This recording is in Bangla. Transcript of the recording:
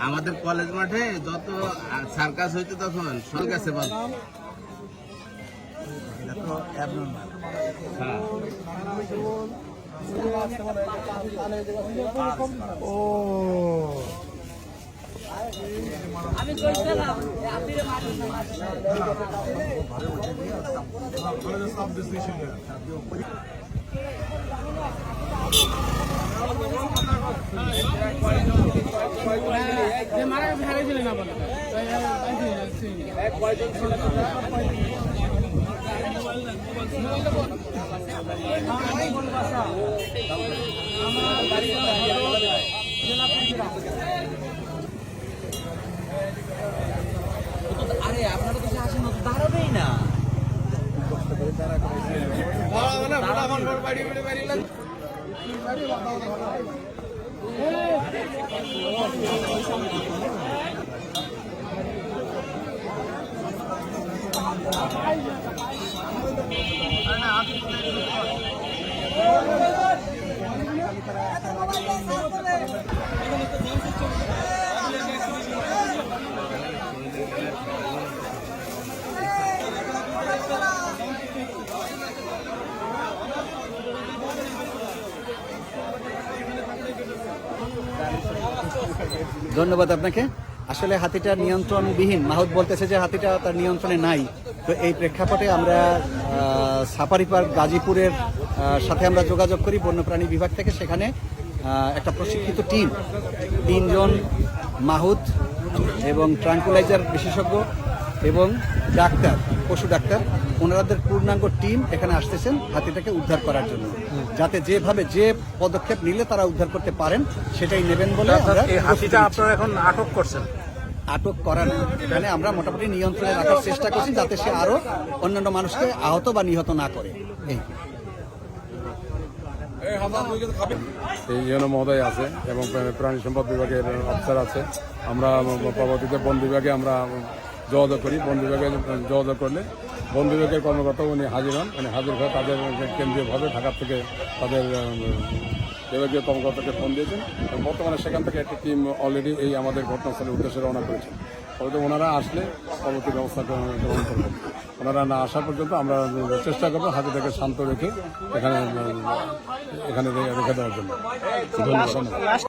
আমাদের কলেজ মাঠে যত সার্কাস হইতো তখন সব গেছে বল। এটা তো অ্যাবনর্মাল হ্যাঁ। ও। আরে আপনারা তো আসেন না। তো দাঁড়াবেই না ধন্যবাদ আপনাকে। আসলে হাতিটা নিয়ন্ত্রণবিহীন। মাহুদ বলতেছে যে হাতিটা তার নিয়ন্ত্রণে নাই। তো এই প্রেক্ষাপটে আমরা সাফারি পার্ক গাজীপুরের সাথে আমরা যোগাযোগ করি বন্যপ্রাণী বিভাগ থেকে। সেখানে একটা প্রশিক্ষিত টিম, তিনজন মাহুদ এবং ট্রাঙ্কুলাইজার বিশেষজ্ঞ এবং ডাক্তার। পশু ডাক্তার ওনাদের পূর্ণাঙ্গ টিম এখানে আসতেছেন হাতিটাকে উদ্ধার করার জন্য। যাতে যেভাবে যে পদক্ষেপ নিলে তারা উদ্ধার করতে পারেন সেটাই নেবেন বলে নিচ্ছি। আপনারা এখন আটক করছেন? আটক করা না। এখানে আমরা মোটামুটি নিয়ন্ত্রণে রাখার চেষ্টা করছি যাতে সে আরও অন্যান্য মানুষকে আহত বা নিহত না করে। এই। এই ইউনো মহোদয় আছে এবং প্রাণী সম্পদ বিভাগের অফিসার আছে। আমরা পরবর্তীতে বন বিভাগে আমরা যোগাযোগ করি বন বিভাগে যোগাযোগ করলে। বন বিভাগের কর্মকর্তা উনি হাজির হন উনি হাজির হয়ে তাদের কেন্দ্রীয়ভাবে ঢাকা থেকে তাদের বিভাগীয় কর্মকর্তাকে ফোন দিয়েছেন এবং বর্তমানে সেখান থেকে একটি টিম অলরেডি এই আমাদের ঘটনাস্থলের উদ্দেশ্যে রওনা করেছেন। তবে ওনারা আসলে পরবর্তী ব্যবস্থা গ্রহণ গ্রহণ করবেন। ওনারা না আসা পর্যন্ত আমরা চেষ্টা করব হাতিটাকে শান্ত রেখে এখানে এখানে রেখে দেওয়ার জন্য। ধন্যবাদ।